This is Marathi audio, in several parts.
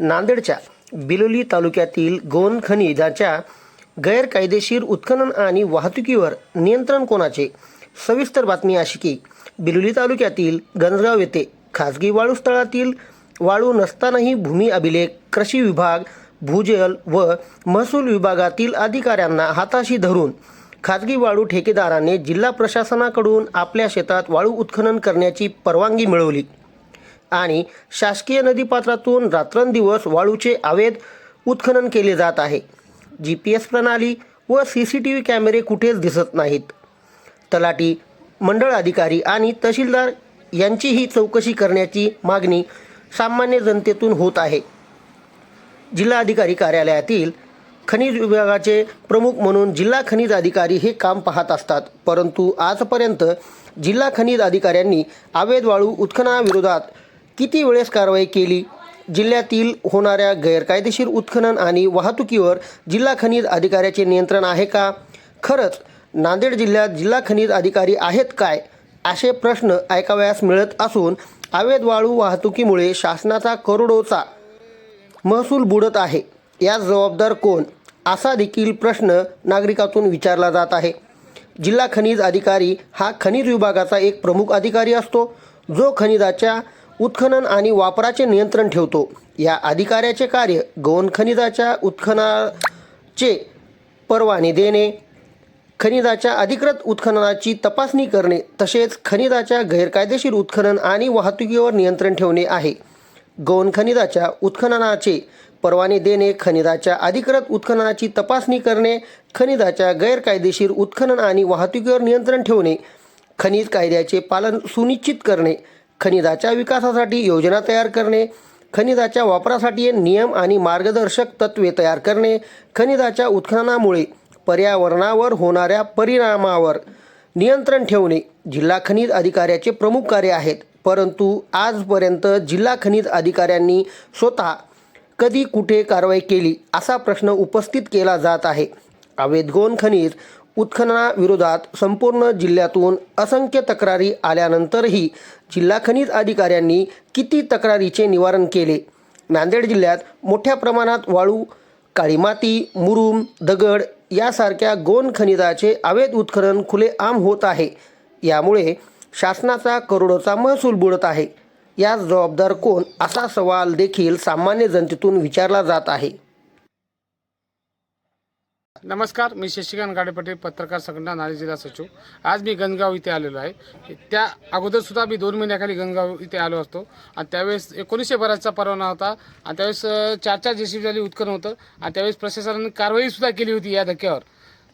नांदेडच्या बिलोली तालुक्यातील गोन खनिजाच्या गैरकायदेशीर उत्खनन आणि वाहतुकीवर नियंत्रण कोणाचे? सविस्तर बातमी अशी की बिलोली तालुक्यातील गंजगाव येथे खाजगी वाळू स्थळातील वाळू नसतानाही भूमी अभिलेख कृषी विभाग भूजल व महसूल विभागातील अधिकाऱ्यांना हाताशी धरून खाजगी वाळू ठेकेदाराने जिल्हा प्रशासनाकडून आपल्या शेतात वाळू उत्खनन करण्याची परवानगी मिळवली. आणि शासकीय नदीपात्रातून रात्रंदिवस वाळूचे अवैध उत्खनन केले जात आहे. जी पी एस प्रणाली व सी सी टी व्ही कॅमेरे कुठेच दिसत नाहीत. तलाठी मंडळ अधिकारी आणि तहसीलदार यांचीही चौकशी करण्याची मागणी सामान्य जनतेतून होत आहे. जिल्हाधिकारी कार्यालयातील खनिज विभागाचे प्रमुख म्हणून जिल्हा खनिज अधिकारी हे काम पाहत असतात. परंतु आजपर्यंत जिल्हा खनिज अधिकाऱ्यांनी अवैध वाळू उत्खननाविरोधात किती वेळेस कारवाई केली? जिल्ह्यातील होणाऱ्या गैरकायदेशीर उत्खनन आणि वाहतुकीवर जिल्हा खनिज अधिकाऱ्याचे नियंत्रण आहे का? खरंच नांदेड जिल्ह्यात जिल्हा खनिज अधिकारी आहेत काय? असे प्रश्न ऐकावयास मिळत असून अवैध वाळू वाहतुकीमुळे शासनाचा करोडोचा महसूल बुडत आहे. यास जबाबदार कोण? असा देखील प्रश्न नागरिकातून विचारला जात आहे. जिल्हा खनिज अधिकारी हा खनिज विभागाचा एक प्रमुख अधिकारी असतो. जो खनिजाच्या उत्खनन आणि वापराचे नियंत्रण ठेवतो. या अधिकाऱ्याचे कार्य गौण खनिजाच्या उत्खनाचे परवाने देणे खनिजाच्या अधिकृत उत्खननाची तपासणी करणे तसेच खनिजाच्या गैरकायदेशीर उत्खनन आणि वाहतुकीवर नियंत्रण ठेवणे आहे. गौण खनिजाच्या उत्खननाचे परवाने देणे खनिजाच्या अधिकृत उत्खननाची तपासणी करणे खनिजाच्या गैरकायदेशीर उत्खनन आणि वाहतुकीवर नियंत्रण ठेवणे खनिज कायद्याचे पालन सुनिश्चित करणे खनिजाच्या विकासासाठी योजना तयार करणे खनिजाच्या वापरासाठी नियम आणि मार्गदर्शक तत्त्वे तयार करणे खनिजाच्या उत्खननामुळे पर्यावरणावर होणाऱ्या परिणामावर नियंत्रण ठेवणे जिल्हा खनिज अधिकाऱ्याचे प्रमुख कार्य आहेत. परंतु आजपर्यंत जिल्हा खनिज अधिकाऱ्यांनी स्वतः कधी कुठे कारवाई केली असा प्रश्न उपस्थित केला जात आहे. अवैध गोन खनिज उत्खननाविरोधात संपूर्ण जिल्ह्यातून असंख्य तक्रारी आल्यानंतरही जिल्हा खनिज अधिकाऱ्यांनी किती तक्रारीचे निवारण केले? नांदेड जिल्ह्यात मोठ्या प्रमाणात वाळू काळी माती मुरुम दगड यासारख्या गोन खनिजाचे अवैध उत्खनन खुलेआम होत आहे. यामुळे शासनाचा करोडोचा महसूल बुडत आहे. यास जबाबदार कोण? असा सवाल देखील सामान्य जनतेतून विचारला जात आहे. नमस्कार मी शशिकांत गाडेपटे पत्रकार संघटना नाळे जिल्हा सचिव. आज मी गणगाव इथे आलेलो आहे. त्या अगोदर सुद्धा मी दोन महिन्याखाली गणगाव इथे आलो असतो. आणि त्यावेळेस एकोणीसशे बराचचा परवाना होता. आणि त्यावेळेस चार चार चार जेसीबी झाली उत्खनन होतं. आणि त्यावेळेस प्रशासनाने कारवाईसुद्धा केली होती या धक्क्यावर.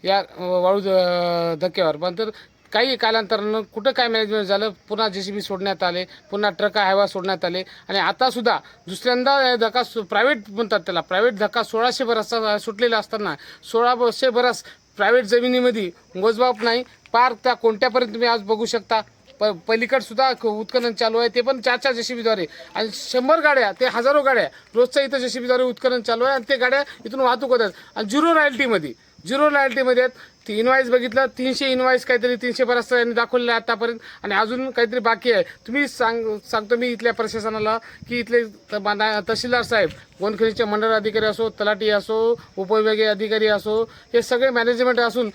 या वाळू ध- धक्क्यावर. पण तर काही कालांतरानं कुठं काय मॅनेजमेंट झालं पुन्हा जे सी बी सोडण्यात आले पुन्हा ट्रक हायवा सोडण्यात आले. आणि आतासुद्धा दुसऱ्यांदा धक्का प्रायव्हेट म्हणतात त्याला प्रायव्हेट धक्का सोळाशे बरसचा सुटलेला असताना सोळाशे बरस प्रायव्हेट जमिनीमध्ये मोजमाप नाही. पार त्या कोणत्यापर्यंत तुम्ही आज बघू शकता? प पलीकडसुद्धा उत्खनन चालू आहे ते पण चार चार जेसीबीद्वारे आणि शंभर गाड्या ते हजारो गाड्या रोजच्या इथं जेसीबीद्वारे उत्खनन चालू आहे आणि ते गाड्या इथून वाहतूक होतात. आणि झिरो रॉयल्टीमध्ये झिरो लॉयल्टीमध्ये आहेत. ती इनवाईस बघितलं तीनशे इनवाईस काहीतरी तीनशे बराच यांनी दाखवलेलं आहे आतापर्यंत. आणि अजून काहीतरी बाकी आहे. तुम्ही सांग सांगतो मी इथल्या प्रशासनाला की इथले तहसीलदार साहेब वनखनीचे मंडळ अधिकारी असो तलाठी असो उपविभागीय अधिकारी असो हे सगळे मॅनेजमेंट असून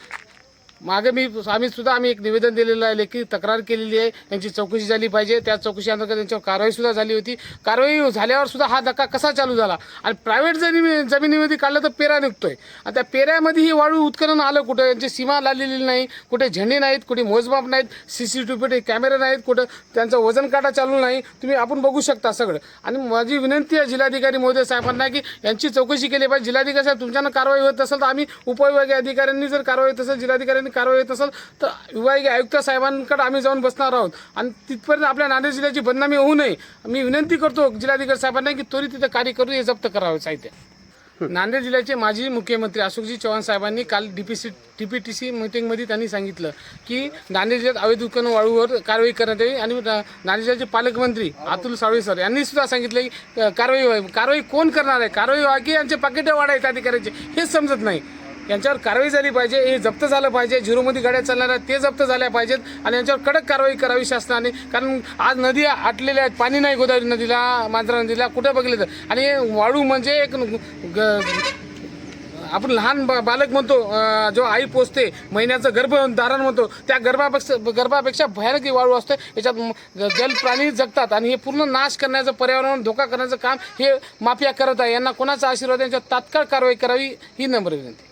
मागे मी आम्ही सुद्धा आम्ही एक निवेदन दिलेलं आहे लेखी तक्रार केलेली आहे. यांची चौकशी झाली पाहिजे. त्या चौकशी अंतर्गत त्यांच्यावर कारवाई सुद्धा झाली होती. कारवाई झाल्यावर सुद्धा हा धक्का कसा चालू झाला? आणि प्रायव्हेट जमिनी जमिनीमध्ये काढलं तर पेरा निघतोय. आणि त्या पेऱ्यामध्ये ही वाळू उत्खनन आलं कुठं? यांची सीमा लागलेली नाही. कुठे झेंडे नाहीत कुठे मोजमाप नाहीत सी सी टी व्ही कॅमेरे नाहीत कुठं त्यांचं वजन काटा चालू नाही. तुम्ही आपण बघू शकता सगळं. आणि माझी विनंती आहे जिल्हाधिकारी महोदय साहेबांना की यांची चौकशी केली पाहिजे. जिल्हाधिकारी साहेब तुमच्यानं कारवाई होत असेल तर आम्ही उपविभागीय अधिकाऱ्यांनी जर कारवाई होत असेल जिल्हाधिकाऱ्यांनी कारवाई होत असेल तर विभागीय आयुक्त साहेबांकडे आम्ही जाऊन बसणार आहोत. आणि तिथपर्यंत आपल्या नांदेड जिल्ह्याची बदनामी होऊ नये. मी विनंती करतो जिल्हाधिकारी साहेबांना की त्वरित तिथं कार्य करून हे जप्त करावे साहित्य. नांदेड जिल्ह्याचे माजी मुख्यमंत्री अशोकजी चव्हाण साहेबांनी काल D P C T P T C मिटिंगमध्ये त्यांनी सांगितलं की नांदेड जिल्ह्यात अवैध उत्खनन वाळूवर कारवाई करण्यात यावी आणि नांदेड जिल्ह्याचे पालकमंत्री अतुल साळवे सर यांनी सुद्धा सांगितलं की कारवाई व्हावी. कारवाई कोण करणार आहे? कारवाई व्हा की यांचे पाकिटे वाढायचे अधिकाऱ्यांचे? हेच समजत नाही. यांच्यावर कारवाई झाली पाहिजे हे जप्त झालं पाहिजे झिरोमध्ये गाड्या चालणाऱ्या ते जप्त झाल्या पाहिजेत आणि यांच्यावर कडक कारवाई करावी शासनाने. कारण आज नदी आटलेल्या आहेत पाणी नाही गोदावरी नदीला मांजरा नदीला कुठे बघितलं तर. आणि वाळू म्हणजे एक ग- आपण लहान बा- बालक म्हणतो जो आई पोचते महिन्याचं गर्भधारण म्हणतो त्या गर्भापेक्षा गर्भापेक्षा भयानक ही वाळू असते याच्यात जल प्राणी जगतात आणि हे पूर्ण नाश करण्याचं पर्यावरण धोका करण्याचं काम हे माफिया करत आहे. यांना कोणाचा आशीर्वाद यांच्यावर तात्काळ कारवाई करावी ही नम्र विनंती.